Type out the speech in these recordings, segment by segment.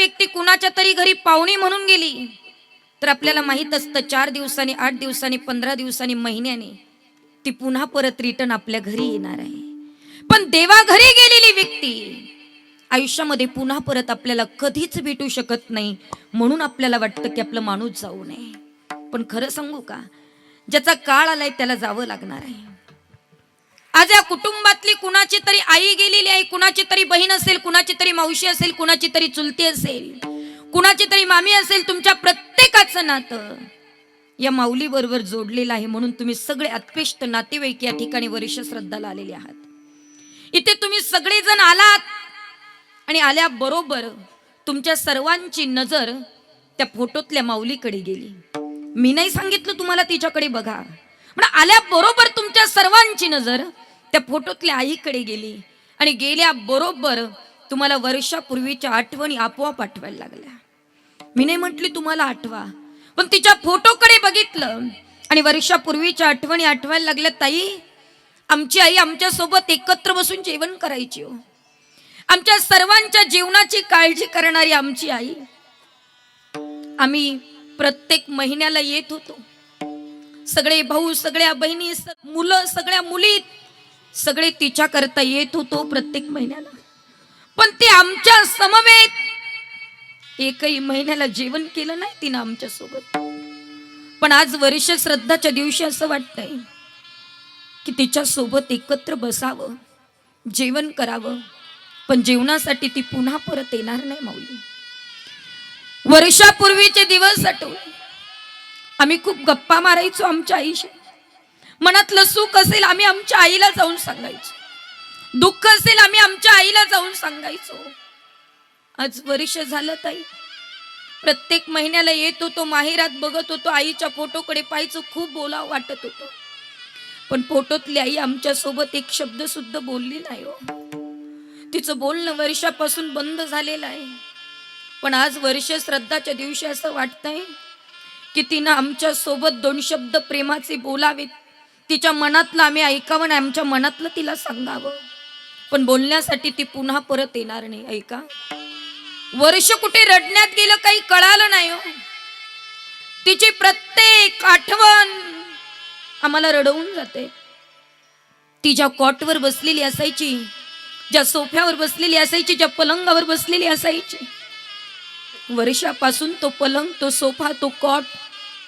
व्यक्ती कुणाच्या तरी घरी पाहुणी म्हणून गेली तर आपल्याला माहीत असतं चार दिवसांनी आठ दिवसांनी पंधरा दिवसांनी महिन्याने ती पुन्हा परत रिटर्न आपल्या घरी येणार आहे. पण देवा घरी गेलेली व्यक्ती आयुष्यामध्ये पुन्हा परत आपल्याला कधीच भेटू शकत नाही म्हणून आपल्याला वाटतं की आपलं माणूस जाऊ नये. पण खरं सांगू का? ज्याचा काळ आलाय त्याला जावं लागणार आहे. आज या कुटुंबातली कुणाची तरी आई गेलेली आहे कुणाची तरी बहीण असेल कुणाची तरी मावशी असेल कुणाची तरी चुलती असेल कुणाची तरी मामी असेल तुमच्या प्रत्येकाचं नातं या माऊली बरोबर जोडलेलं आहे म्हणून तुम्ही सगळे अत्पेष्ट नातेवाईक या ठिकाणी वर्ष श्रद्धाला आलेले आहात. इथे तुम्ही सगळेजण आलात आणि आल्याबरोबर तुमच्या सर्वांची नजर त्या फोटोतल्या माऊलीकडे गेली. मी नाही सांगितलं तुम्हाला तिच्याकडे बघा आल्या आल्याबरोबर तुमच्या सर्वांची नजर त्या फोटोतल्या आईकडे गेली आणि गेल्या बरोबर तुम्हाला वर्षापूर्वीच्या आठवणी आपोआप आठवायला लागल्या. मी नाही म्हटली तुम्हाला आठवा पण तिच्या फोटोकडे बघितलं आणि वर्षापूर्वीच्या आठवणी आठवायला लागल्या ताई आमची आई आमच्यासोबत एकत्र बसून जेवण करायची हो. आमच्या सर्वांच्या जीवनाची काळजी करणारी आमची आई. आम्ही प्रत्येक महिन्याला येत होतो. सगळे भाऊ सगळ्या बहिणी मुलं सगळ्या मुली सगळे तिच्या करता येत होतो प्रत्येक महिन्याला. पण ती आमच्या समवेत एकही महिन्याला जेवण केलं नाही तिनं आमच्यासोबत. पण आज वर्ष श्रद्धाच्या दिवशी असं वाटतंय की तिच्या सोबत एकत्र बसावं जेवण करावं पण जेवणासाठी ती पुन्हा परत येणार नाही माऊली. वर्षापूर्वीचे दिवस आठवले. आम्ही खूप गप्पा मारायचो आमच्या आईशी. मनातलं सुख असेल आम्ही आमच्या आईला जाऊन सांगायचो. दुःख असेल आम्ही आमच्या आईला जाऊन सांगायचो. आज वर्ष झालं ताई. प्रत्येक महिन्याला येत होतो माहेरात बघत होतो आईच्या फोटोकडे पाहायचं खूप बोलाव वाटत होतं. पण फोटोतली आई आमच्यासोबत एक शब्द सुद्धा बोलली नाही हो. तिचं बोलणं वर्षापासून बंद झालेलं आहे. पण आज वर्ष श्रद्धाच्या दिवशी असं वाटतंय की तिनं आमच्यासोबत दोन शब्द प्रेमाचे बोलावेत. तिच्या मनातलं आम्ही ऐकावं आणि आमच्या मनातलं तिला सांगावं. पण बोलण्यासाठी ती पुन्हा परत येणार नाही ऐका. वर्ष कुठे रडण्यात गेलं काही कळालं नाही हो. तिची प्रत्येक आठवण आम्हाला रडवून जाते. ती ज्या कॉटवर बसलेली असायची ज्या सोफ्यावर बसलेली असायची ज्या पलंगावर बसलेली असायची वर्षापासून तो पलंग तो सोफा तो कॉट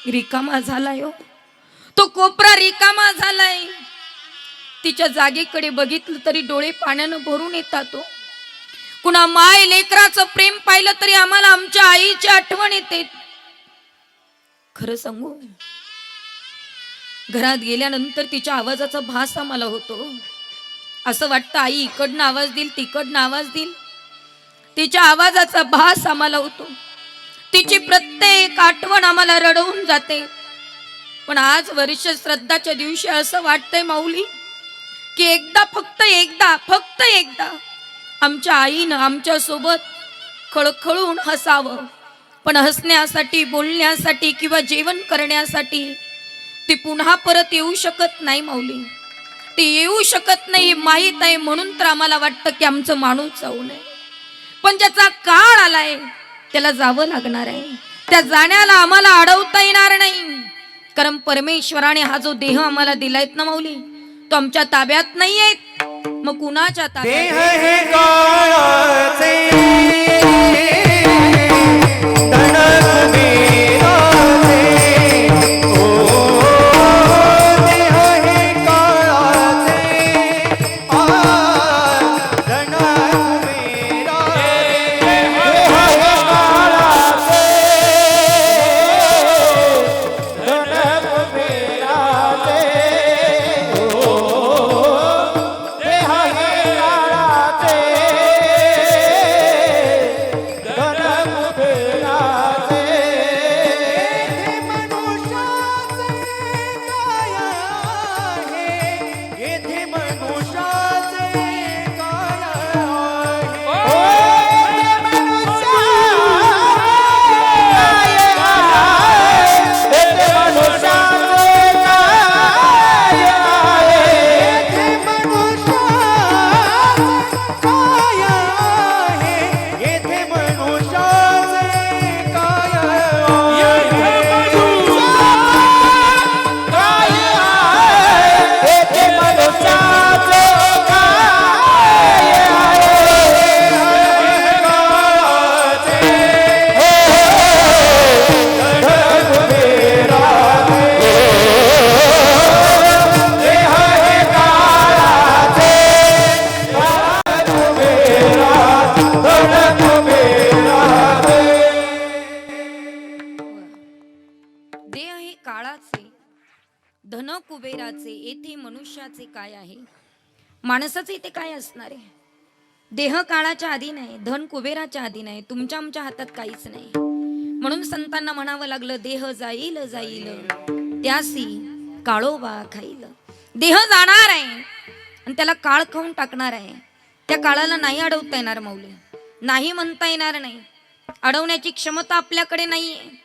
रिकामा झालाय हो. तो कोपरा रिकामा झालाय. तिच्या जागेकडे बघितलं तरी डोळे पाण्यानं भरून येतात तो कुणा माय लेकराचं प्रेम पाहिलं तरी आम्हाला आमच्या आईची आठवण येते. खरं सांगू घरात गेल्यानंतर तिच्या आवाजाचा भास आम्हाला होतो. असं वाटतं आई इकडनं आवाज देईल तिकडनं आवाज देईल. तिच्या आवाजाचा भास आम्हाला होतो. तिची प्रत्येक आठवण आम्हाला रडवून जाते. पण आज वर्ष श्रद्धाच्या दिवशी असं वाटतंय माऊली की एकदा फक्त एकदा फक्त एकदा आमच्या आईनं आमच्यासोबत खळखळून हसावं. पण हसण्यासाठी बोलण्यासाठी किंवा जेवण करण्यासाठी ती पुन्हा परत येऊ शकत नाही माऊली. ती येऊ शकत नाही माहीत आहे. म्हणून तर आम्हाला वाटतं की आमचं माणूस जाऊ नये. पण ज्याचा काळ आलाय त्याला जावं लागणार आहे. त्या जाण्याला आम्हाला अडवता येणार नाही. कारण परमेश्वराने हा जो देह आम्हाला दिलायत ना माऊली तो आमच्या ताब्यात नाही आहेत मग कुणाच्या ताब्यात? धन कुबेराचे येथे मनुष्याचे काय आहे? माणसाचे इथे काय असणार आहे? देह काळाच्या आधी नाही धन कुबेराच्या आधी नाही तुमच्या आमच्या हातात काहीच नाही. म्हणून संतांना म्हणावं लागलं देह जाईल जाईल. त्यासी काळोबा खाईल. देह जाणार आहे आणि त्याला काळ खाऊन टाकणार आहे. त्या काळाला नाही अडवता येणार माऊली नाही म्हणता येणार नाही. अडवण्याची क्षमता आपल्याकडे नाहीये.